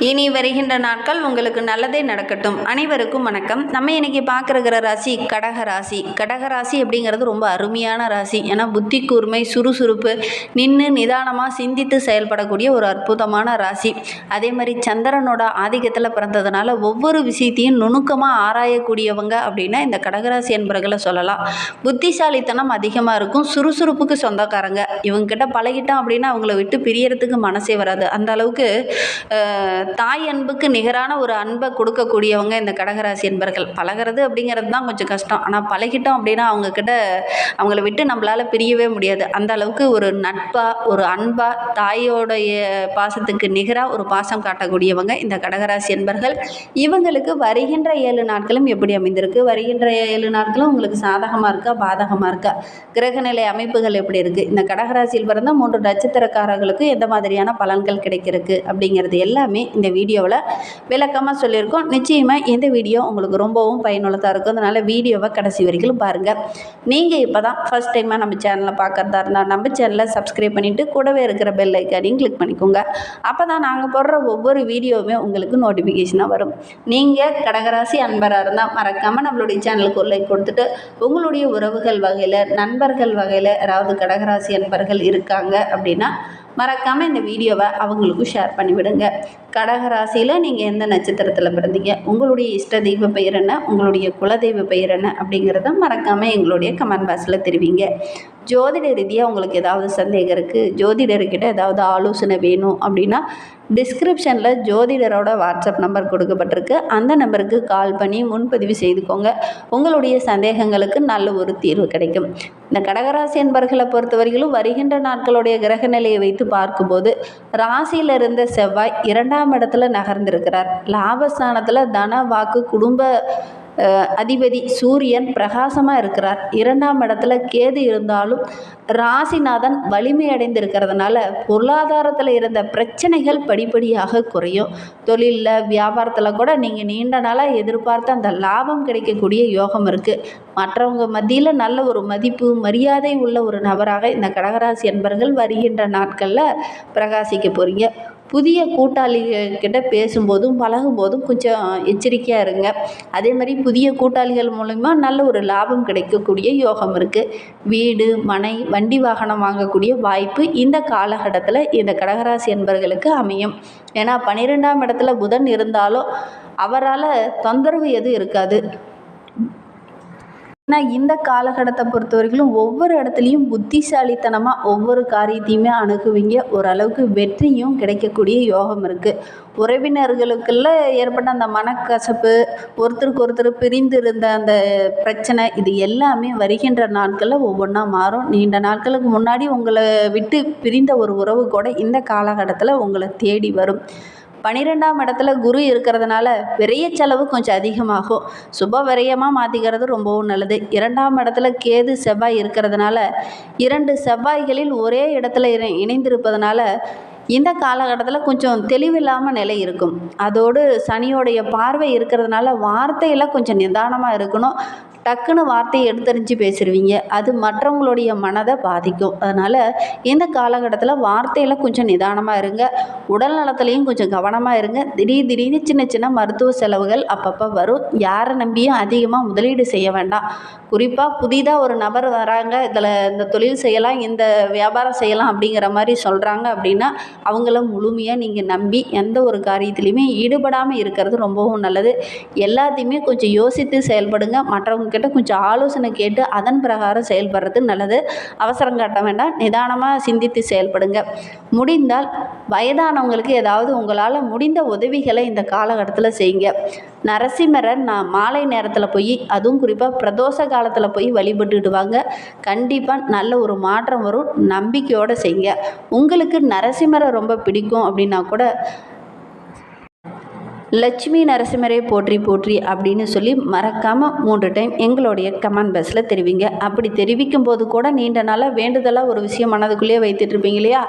இனி வருகின்ற நாட்கள் உங்களுக்கு நல்லதே நடக்கட்டும். அனைவருக்கும் வணக்கம். நம்ம இன்னைக்கு பார்க்குற ராசி கடக ராசி. கடக ராசி அப்படிங்கிறது ரொம்ப அருமையான ராசி. ஏன்னா புத்தி கூர்மை சுறுசுறுப்பு நின்று நிதானமாக சிந்தித்து செயல்படக்கூடிய ஒரு அற்புதமான ராசி. அதே மாதிரி சந்திரனோட ஆதிக்கத்தில் பிறந்ததுனால ஒவ்வொரு விஷயத்தையும் நுணுக்கமாக ஆராயக்கூடியவங்க அப்படின்னா இந்த கடகராசி என்பவர்களை சொல்லலாம். புத்திசாலித்தனம் அதிகமாக இருக்கும். சுறுசுறுப்புக்கு சொந்தக்காரங்க. இவங்ககிட்ட பழகிட்டோம் அப்படின்னா அவங்கள விட்டு பிரியறதுக்கு மனசே வராது. அந்த அளவுக்கு தாய் அன்புக்கு நிகரான ஒரு அன்பை கொடுக்கக்கூடியவங்க இந்த கடகராசி என்பர்கள். பழகிறது அப்படிங்கிறது தான் கொஞ்சம் கஷ்டம். ஆனால் பழகிட்டோம் அப்படின்னா அவங்கக்கிட்ட அவங்கள விட்டு நம்மளால் பிரியவே முடியாது. அந்த அளவுக்கு ஒரு நட்பாக ஒரு அன்பாக தாயோடைய பாசத்துக்கு நிகராக ஒரு பாசம் காட்டக்கூடியவங்க இந்த கடகராசி என்பர்கள். இவங்களுக்கு வருகின்ற ஏழு நாட்களும் எப்படி அமைந்திருக்கு? வருகின்ற ஏழு நாட்களும் உங்களுக்கு சாதகமாக இருக்கா? பாதகமாக இருக்கா? கிரகநிலை அமைப்புகள் எப்படி இருக்குது இந்த கடகராசியில் பிறந்த மூன்று நட்சத்திரக்காரர்களுக்கு எந்த மாதிரியான பலன்கள் கிடைக்கிறதுக்கு அப்படிங்கிறது எல்லாமே இந்த வீடியோவில் விளக்கமாக சொல்லியிருக்கோம். நிச்சயமாக இந்த வீடியோ உங்களுக்கு ரொம்பவும் பயனுள்ளதாக இருக்கும். அதனால் வீடியோவை கடைசி வரைக்கும் பாருங்கள் நீங்கள் இப்போ தான் ஃபஸ்ட் டைமாக நம்ம சேனலை பார்க்குறதா இருந்தால் நம்ம சேனலை சப்ஸ்கிரைப் பண்ணிவிட்டு கூடவே இருக்கிற பெல் ஐக்கானையும் கிளிக் பண்ணிக்கோங்க. அப்போ தான் நாங்கள் போடுற ஒவ்வொரு வீடியோவுமே உங்களுக்கு நோட்டிஃபிகேஷனாக வரும். நீங்கள் கடகராசி அன்பராக இருந்தால் மறக்காமல் நம்மளுடைய சேனலுக்கு ஒரு லைக் கொடுத்துட்டு உங்களுடைய உறவுகள் வகையில் நண்பர்கள் வகையில் யாராவது கடகராசி அன்பர்கள் இருக்காங்க அப்படின்னா மறக்காமல் இந்த வீடியோவை அவங்களுக்கும் ஷேர் பண்ணிவிடுங்க. கடகராசியில் நீங்கள் எந்த நட்சத்திரத்தில் பிறந்தீங்க? உங்களுடைய இஷ்ட தெய்வ பெயர் என்ன? உங்களுடைய குலதெய்வ பெயர் என்ன? அப்படிங்கிறத மறக்காமல் எங்களுடைய கமெண்ட் பாக்ஸில் தெரிவிங்க. ஜோதிட ரீதியாக உங்களுக்கு ஏதாவது சந்தேகம் இருக்குது ஜோதிடர்கிட்ட ஏதாவது ஆலோசனை வேணும் அப்படின்னா டிஸ்கிரிப்ஷனில் ஜோதிடரோட வாட்ஸ்அப் நம்பர் கொடுக்கப்பட்டிருக்கு. அந்த நம்பருக்கு கால் பண்ணி முன்பதிவு செய்துக்கோங்க. உங்களுடைய சந்தேகங்களுக்கு நல்ல ஒரு தீர்வு கிடைக்கும். இந்த கடகராசி என்பர்களை பொறுத்தவரையிலும் வருகின்ற நாட்களுடைய கிரக நிலையை வைத்து பார்க்கும்போது ராசியில் இருந்த செவ்வாய் இரண்டாம் இடத்துல நகர்ந்திருக்கிறார். லாபஸ்தானத்தில் தன வாக்கு குடும்ப அதிபதி சூரியன் பிரகாசமாக இருக்கிறார். இரண்டாம் இடத்துல கேது இருந்தாலும் ராசிநாதன் வலிமை அடைந்திருக்கிறதுனால பொருளாதாரத்தில் இருந்த பிரச்சனைகள் படிப்படியாக குறையும். தொழிலில் வியாபாரத்தில் கூட நீங்கள் நீண்ட நாளாக எதிர்பார்த்த அந்த லாபம் கிடைக்கக்கூடிய யோகம் இருக்குது மற்றவங்க மத்தியில் நல்ல ஒரு மதிப்பு மரியாதை உள்ள ஒரு நபராக இந்த கடகராசி என்பர்கள் வருகின்ற நாட்களில் பிரகாசிக்க போகிறீங்க புதிய கூட்டாளிகள்கிட்ட பேசும்போதும் பழகும்போதும் கொஞ்சம் எச்சரிக்கையாக இருங்க. அதே மாதிரி புதிய கூட்டாளிகள் மூலிமா நல்ல ஒரு லாபம் கிடைக்கக்கூடிய யோகம் இருக்குது வீடு மனை வண்டி வாகனம் வாங்கக்கூடிய வாய்ப்பு இந்த காலகட்டத்தில் இந்த கடகராசி என்பர்களுக்கு அமையும். ஏன்னா பன்னிரெண்டாம் இடத்துல புதன் இருந்தாலும் அவரால் தொந்தரவு எதுவும் இருக்காது. ஆனால் இந்த காலகட்டத்தை பொறுத்த வரைக்கும் ஒவ்வொரு இடத்துலையும் புத்திசாலித்தனமாக ஒவ்வொரு காரியத்தையுமே அணுகுவீங்க. ஓரளவுக்கு வெற்றியும் கிடைக்கக்கூடிய யோகம் இருக்குது உறவினர்களுக்குள்ள ஏற்பட்ட அந்த மனக்கசப்பு ஒருத்தருக்கு ஒருத்தர் பிரிந்து இருந்த அந்த பிரச்சனை இது எல்லாமே வருகின்ற நாட்களில் ஒவ்வொன்றா மாறும். நீண்ட நாட்களுக்கு முன்னாடி உங்களை விட்டு பிரிந்த ஒரு உறவு கூட இந்த காலகட்டத்தில் உங்களை தேடி வரும். பன்னிரெண்டாம் இடத்துல குரு இருக்கிறதுனால விரைய செலவு கொஞ்சம் அதிகமாகும். சுப விரயமாக மாற்றிக்கிறது ரொம்பவும் நல்லது. இரண்டாம் இடத்துல கேது செவ்வாய் இருக்கிறதுனால இரண்டு செவ்வாய்களில் ஒரே இடத்துல இணை இணைந்திருப்பதனால இந்த காலகட்டத்தில் கொஞ்சம் தெளிவில்லாமல் நிலை இருக்கும். அதோடு சனியோடைய பார்வை இருக்கிறதுனால வார்த்தையில் கொஞ்சம் நிதானமாக இருக்கணும். டக்குன்னு வார்த்தையை எடுத்தறிஞ்சு பேசிடுவீங்க அது மற்றவங்களுடைய மனதை பாதிக்கும். அதனால் இந்த காலகட்டத்தில் வார்த்தையில் கொஞ்சம் நிதானமாக இருங்க. உடல் நலத்துலேயும் கொஞ்சம் கவனமாக இருங்க. திடீர் திடீர்னு சின்ன சின்ன மருத்துவ செலவுகள் அப்பப்போ வரும். யாரை நம்பியும் அதிகமாக முதலீடு செய்ய வேண்டாம். குறிப்பாக புதிதாக ஒரு நபர் வராங்க. இதில் இந்த தொழில் செய்யலாம் இந்த வியாபாரம் செய்யலாம் அப்படிங்கிற மாதிரி சொல்கிறாங்க அப்படின்னா அவங்கள முழுமையாக நீங்கள் நம்பி எந்த ஒரு காரியத்துலையுமே ஈடுபடாமல் இருக்கிறது ரொம்பவும் நல்லது. எல்லாத்தையுமே கொஞ்சம் யோசித்து செயல்படுங்க. மற்றவங்க அவங்கக்கிட்ட கொஞ்சம் ஆலோசனை கேட்டு அதன் பிரகாரம் செயல்படுறது நல்லது. அவசரம் காட்ட வேண்டாம். நிதானமாக சிந்தித்து செயல்படுங்க. முடிந்தால் வயதானவங்களுக்கு ஏதாவது உங்களால் முடிந்த உதவிகளை இந்த காலகட்டத்தில் செய்யுங்க. நரசிம்மரை நான் மாலை நேரத்தில் போய் அதுவும் குறிப்பாக பிரதோஷ காலத்தில் போய் வழிபட்டுட்டு வாங்க கண்டிப்பாக நல்ல ஒரு மாற்றம் வரும். நம்பிக்கையோடு செய்யுங்க. உங்களுக்கு நரசிம்மரை ரொம்ப பிடிக்கும் அப்படின்னா கூட லட்சுமி நரசிம்மரை போற்றி போற்றி அப்படின்னு சொல்லி மறக்காமல் மூன்று டைம் எங்களுடைய கமெண்ட் பாக்ஸில் தெரிவிங்க. அப்படி தெரிவிக்கும் போது கூட நீண்ட நாளாக வேண்டுதலாக ஒரு விஷயம் மனதுக்குள்ளேயே வைத்துட்டு இருப்பீங்க இல்லையா?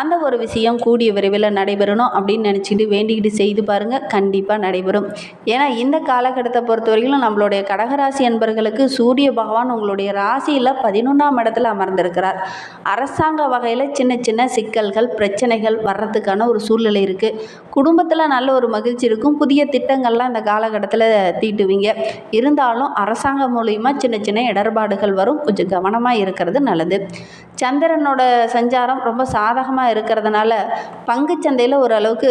அந்த ஒரு விஷயம் கூடிய விரைவில் நடைபெறணும் அப்படின்னு நினச்சிக்கிட்டு வேண்டிக்கிட்டு செய்து பாருங்கள் கண்டிப்பாக நடைபெறும். ஏன்னா இந்த காலகட்டத்தை பொறுத்த வரைக்கும் நம்மளுடைய கடகராசி அன்பர்களுக்கு சூரிய பகவான் உங்களுடைய ராசியில் பதினொன்றாம் இடத்துல அமர்ந்திருக்கிறார். அரசாங்க வகையில் சின்ன சின்ன சிக்கல்கள் பிரச்சனைகள் வர்றதுக்கான ஒரு சூழ்நிலை இருக்குது குடும்பத்தில் நல்ல ஒரு மகிழ்ச்சி இருக்கும். புதிய திட்டங்கள்லாம் இந்த காலகட்டத்தில் தீட்டுவீங்க. இருந்தாலும் அரசாங்கம் மூலிமா சின்ன சின்ன இடர்பாடுகள் வரும். கொஞ்சம் கவனமாக இருக்கிறது நல்லது. சந்திரனோட சஞ்சாரம் ரொம்ப சாதகமாக இருக்கிறதுனால பங்குச் சந்தையில் ஓரளவுக்கு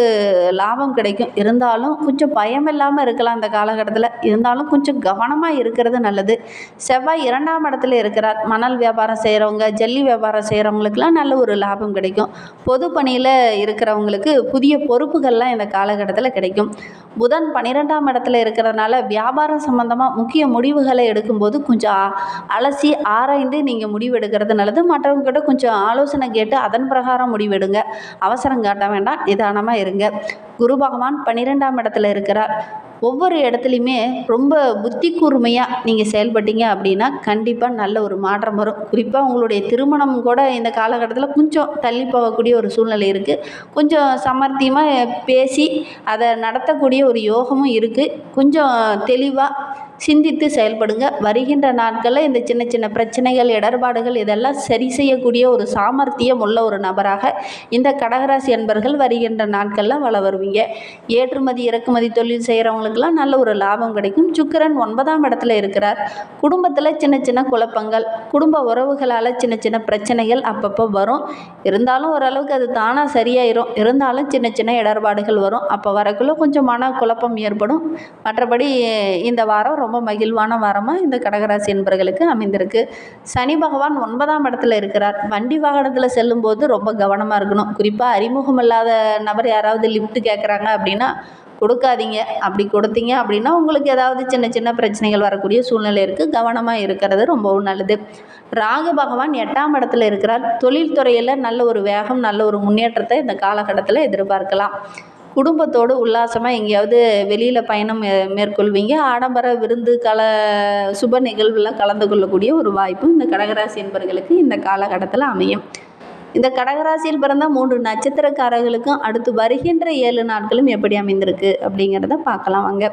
லாபம் கிடைக்கும். இருந்தாலும் கொஞ்சம் பயம் இல்லாமல் இருக்கலாம் இந்த காலகட்டத்தில். இருந்தாலும் கொஞ்சம் கவனமாக இருக்கிறது நல்லது. செவ்வாய் இரண்டாம் இடத்துல இருக்கிறார். மணல் வியாபாரம் செய்கிறவங்க ஜல்லி வியாபாரம் செய்கிறவங்களுக்குலாம் நல்ல ஒரு லாபம் கிடைக்கும். பொது பணியில் இருக்கிறவங்களுக்கு புதிய பொறுப்புகள்லாம் இந்த காலகட்டத்தில் கிடைக்கும். புதன் பன்னிரெண்டாம் இடத்துல இருக்கிறதுனால வியாபாரம் சம்மந்தமாக முக்கிய முடிவுகளை எடுக்கும்போது கொஞ்சம் அலசி ஆராய்ந்து நீங்கள் முடிவு எடுக்கிறது நல்லது மற்றவங்ககிட்ட கொஞ்சம் ஆலோசனை கேட்டு அதன் பிரகாரம் முடிவெடுங்க. அவசரம் காட்ட வேண்டாம். நிதானமாக இருங்க. குரு பகவான் பன்னிரெண்டாம் இடத்துல இருக்கிறார். ஒவ்வொரு இடத்துலையுமே ரொம்ப புத்தி கூர்மையாக நீங்கள் செயல்பட்டீங்க அப்படின்னா கண்டிப்பாக நல்ல ஒரு மாற்றம் வரும். குறிப்பாக உங்களுடைய திருமணம் கூட இந்த காலகட்டத்தில் கொஞ்சம் தள்ளி போகக்கூடிய ஒரு சூழ்நிலை இருக்குது கொஞ்சம் சமர்த்தியமாக பேசி அதை நடத்தக்கூடிய ஒரு யோகமும் இருக்குது கொஞ்சம் தெளிவாக சிந்தித்து செயல்படுங்க. வருகின்ற நாட்களில் இந்த சின்ன சின்ன பிரச்சனைகள் இடர்பாடுகள் இதெல்லாம் சரி செய்யக்கூடிய ஒரு சாமர்த்தியம் உள்ள ஒரு நபராக இந்த கடகராசி அன்பர்கள் வருகின்ற நாட்களில் வள வருவீங்க. ஏற்றுமதி இறக்குமதி தொழில் செய்கிறவங்களுக்கெல்லாம் நல்ல ஒரு லாபம் கிடைக்கும். சுக்கிரன் ஒன்பதாம் இடத்துல இருக்கிறார். குடும்பத்தில் சின்ன சின்ன குழப்பங்கள் குடும்ப உறவுகளால் சின்ன சின்ன பிரச்சனைகள் அப்பப்போ வரும். இருந்தாலும் ஓரளவுக்கு அது தானாக சரியாயிரும். இருந்தாலும் சின்ன சின்ன இடர்பாடுகள் வரும். அப்போ வரக்குள்ளே கொஞ்சம் மன குழப்பம் ஏற்படும். மற்றபடி இந்த வாரம் ரொம்ப மகிழ்வான வாரமாக இந்த கடகராசி என்பர்களுக்கு அமைந்திருக்கு. சனி பகவான் ஒன்பதாம் இடத்துல இருக்கிறார். வண்டி வாகனத்தில் செல்லும்போது ரொம்ப கவனமாக இருக்கணும். குறிப்பாக அறிமுகம் இல்லாத நபர் யாராவது லிஃப்ட் கேட்குறாங்க அப்படின்னா கொடுக்காதீங்க. அப்படி கொடுத்தீங்க அப்படின்னா உங்களுக்கு ஏதாவது சின்ன சின்ன பிரச்சனைகள் வரக்கூடிய சூழ்நிலை இருக்குது கவனமாக இருக்கிறது ரொம்பவும் நல்லது. ராகு பகவான் எட்டாம் இடத்துல இருக்கிறார். தொழில்துறையில் நல்ல ஒரு வேகம் நல்ல ஒரு முன்னேற்றத்தை இந்த காலகட்டத்தில் எதிர்பார்க்கலாம். குடும்பத்தோடு உல்லாசமாக எங்கேயாவது வெளியில் பயணம் மே- மேற்கொள்வீங்க. ஆடம்பர விருந்து கல சுப நிகழ்வுலாம் கலந்து கொள்ளக்கூடிய ஒரு வாய்ப்பு இந்த கடகராசி என்பவர்களுக்கு இந்த காலகட்டத்தில் அமையும். இந்த கடகராசியில் பிறந்த மூன்று நட்சத்திரக்காரர்களுக்கும் அடுத்து வருகின்ற ஏழு நாட்களும் எப்படி அமைந்திருக்கு அப்படிங்கிறத பார்க்கலாம் வாங்க.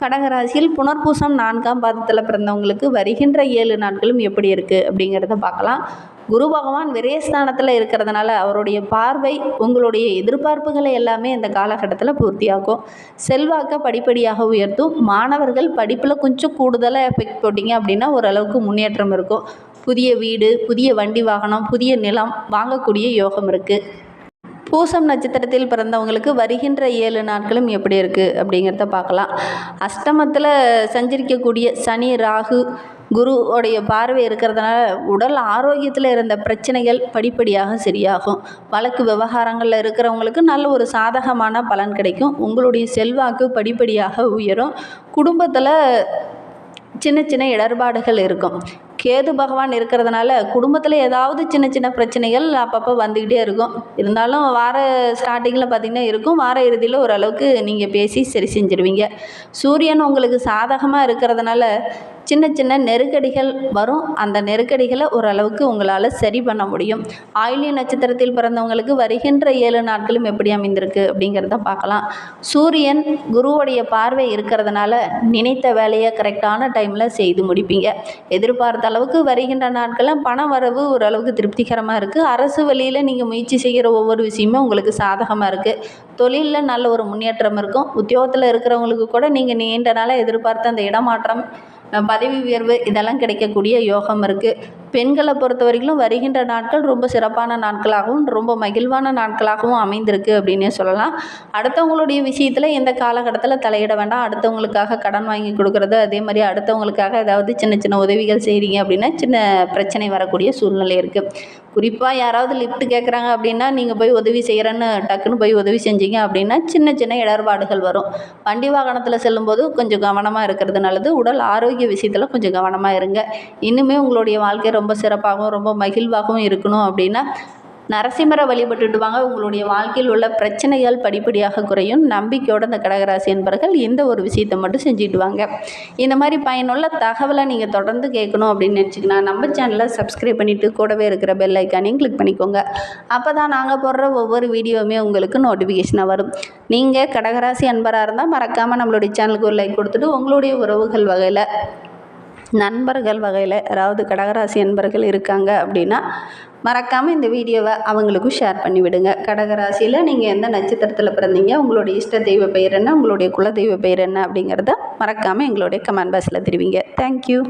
கடகராசியில் புனர்பூசம் நான்காம் பாதத்தில் பிறந்தவங்களுக்கு வருகின்ற ஏழு நாட்களும் எப்படி இருக்குது அப்படிங்கிறத பார்க்கலாம். குரு பகவான் விரயஸ்தானத்தில் இருக்கிறதுனால அவருடைய பார்வை உங்களுடைய எதிர்பார்ப்புகளை எல்லாமே இந்த காலகட்டத்தில் பூர்த்தியாக்கும். செல்வாக்கை படிப்படியாக உயர்த்தும். மாணவர்கள் படிப்பில் கொஞ்சம் கூடுதலாக எஃபெக்ட் போட்டிங்க அப்படின்னா ஓரளவுக்கு முன்னேற்றம் இருக்கும். புதிய வீடு புதிய வண்டி வாகனம் புதிய நிலம் வாங்கக்கூடிய யோகம் இருக்குது பூசம் நட்சத்திரத்தில் பிறந்தவங்களுக்கு வருகின்ற ஏழு நாட்களும் எப்படி இருக்குது அப்படிங்கிறத பார்க்கலாம். அஷ்டமத்தில் சஞ்சரிக்கக்கூடிய சனி ராகு குருவோடைய பார்வை இருக்கிறதுனால உடல் ஆரோக்கியத்தில் இருந்த பிரச்சனைகள் படிப்படியாக சரியாகும். வழக்கு விவகாரங்களில் இருக்கிறவங்களுக்கு நல்ல ஒரு சாதகமான பலன் கிடைக்கும். உங்களுடைய செல்வாக்கு படிப்படியாக உயரும். குடும்பத்தில் சின்ன சின்ன இடர்பாடுகள் இருக்கும். கேது பகவான் இருக்கிறதுனால குடும்பத்தில் ஏதாவது சின்ன சின்ன பிரச்சனைகள் அப்பப்போ வந்துக்கிட்டே இருக்கும். இருந்தாலும் வார ஸ்டார்டிங்கில் பார்த்திங்கன்னா இருக்கும். வார இறுதியில் ஓரளவுக்கு நீங்கள் பேசி சரி செஞ்சுருவீங்க. சூரியன் உங்களுக்கு சாதகமாக இருக்கிறதுனால சின்ன சின்ன நெருக்கடிகள் வரும். அந்த நெருக்கடிகளை ஓரளவுக்கு உங்களால் சரி பண்ண முடியும். ஆயிலிய நட்சத்திரத்தில் பிறந்தவங்களுக்கு வருகின்ற ஏழு நாட்களும் எப்படி அமைந்திருக்கு அப்படிங்கிறத பார்க்கலாம். சூரியன் குருவுடைய பார்வை இருக்கிறதுனால நினைத்த வேலையை கரெக்டான டைமில் செய்து முடிப்பீங்க. எதிர்பார்த்த அளவுக்கு வருகின்ற நாட்களில் பண வரவு ஓரளவுக்கு திருப்திகரமாக இருக்குது அரசு வழியில் நீங்கள் முயற்சி செய்கிற ஒவ்வொரு விஷயமும் உங்களுக்கு சாதகமாக இருக்குது தொழிலில் நல்ல ஒரு முன்னேற்றம் இருக்கும். உத்தியோகத்தில் இருக்கிறவங்களுக்கு கூட நீங்கள் நீண்ட நாளாக எதிர்பார்த்த அந்த இடமாற்றம் பதவி உயர்வு இதெல்லாம் கிடைக்கக்கூடிய யோகம் இருக்குது பெண்களை பொறுத்த வரைக்கும் வருகின்ற நாட்கள் ரொம்ப சிறப்பான நாட்களாகவும் ரொம்ப மகிழ்வான நாட்களாகவும் அமைந்திருக்கு அப்படின்னே சொல்லலாம். அடுத்தவங்களுடைய விஷயத்தில் எந்த காலகட்டத்தில் தலையிட வேண்டாம். அடுத்தவங்களுக்காக கடன் வாங்கி கொடுக்குறது அதே மாதிரி அடுத்தவங்களுக்காக ஏதாவது சின்ன சின்ன உதவிகள் செய்கிறீங்க அப்படின்னா சின்ன பிரச்சனை வரக்கூடிய சூழ்நிலை இருக்குது குறிப்பாக யாராவது லிஃப்ட் கேட்குறாங்க அப்படின்னா நீங்கள் போய் உதவி செய்கிறேன்னு டக்குன்னு போய் உதவி செஞ்சீங்க அப்படின்னா சின்ன சின்ன இடர்பாடுகள் வரும். வண்டி வாகனத்தில் செல்லும்போது கொஞ்சம் கவனமாக இருக்கிறது நல்லது. உடல் ஆரோக்கிய விஷயத்தில் கொஞ்சம் கவனமாக இருங்க. இன்னுமே உங்களுடைய வாழ்க்கை ரொம்ப ரொம்ப சிறப்பாகவும் ரொம்ப மகிழ்வாகவும் இருக்கணும் அப்படின்னா நரசிம்மரை வழிபட்டுட்டு வாங்க உங்களுடைய வாழ்க்கையில் உள்ள பிரச்சனைகள் படிப்படியாக குறையும். நம்பிக்கையோட இந்த கடகராசி என்பர்கள் இந்த ஒரு விஷயத்தை மட்டும் செஞ்சுட்டு வாங்க இந்த மாதிரி பயனுள்ள தகவலை நீங்கள் தொடர்ந்து கேட்கணும் அப்படின்னு நினச்சிங்கன்னா நம்ம சேனலை சப்ஸ்கிரைப் பண்ணிவிட்டு கூடவே இருக்கிற பெல் ஐக்கானையும் கிளிக் பண்ணிக்கோங்க. அப்போ தான் நாங்கள் போடுற ஒவ்வொரு வீடியோவுமே உங்களுக்கு நோட்டிஃபிகேஷனாக வரும். நீங்கள் கடகராசி அன்பராக இருந்தால் மறக்காமல் நம்மளுடைய சேனலுக்கு ஒரு லைக் கொடுத்துட்டு உங்களுடைய உறவுகள் வகையில் நண்பர்கள் வகையில் யாராவது கடகராசி நண்பர்கள் இருக்காங்க அப்படின்னா மறக்காமல் இந்த வீடியோவை அவங்களுக்கும் ஷேர் பண்ணி விடுங்க கடகராசியில் நீங்கள் எந்த நட்சத்திரத்தில் பிறந்தீங்க உங்களுடைய இஷ்ட தெய்வ பெயர் என்ன உங்களுடைய குல தெய்வ பெயர் என்ன அப்படிங்கிறத மறக்காமல் எங்களுடைய கமெண்ட் பாக்ஸில் தெரிவிங்க. தேங்க்யூ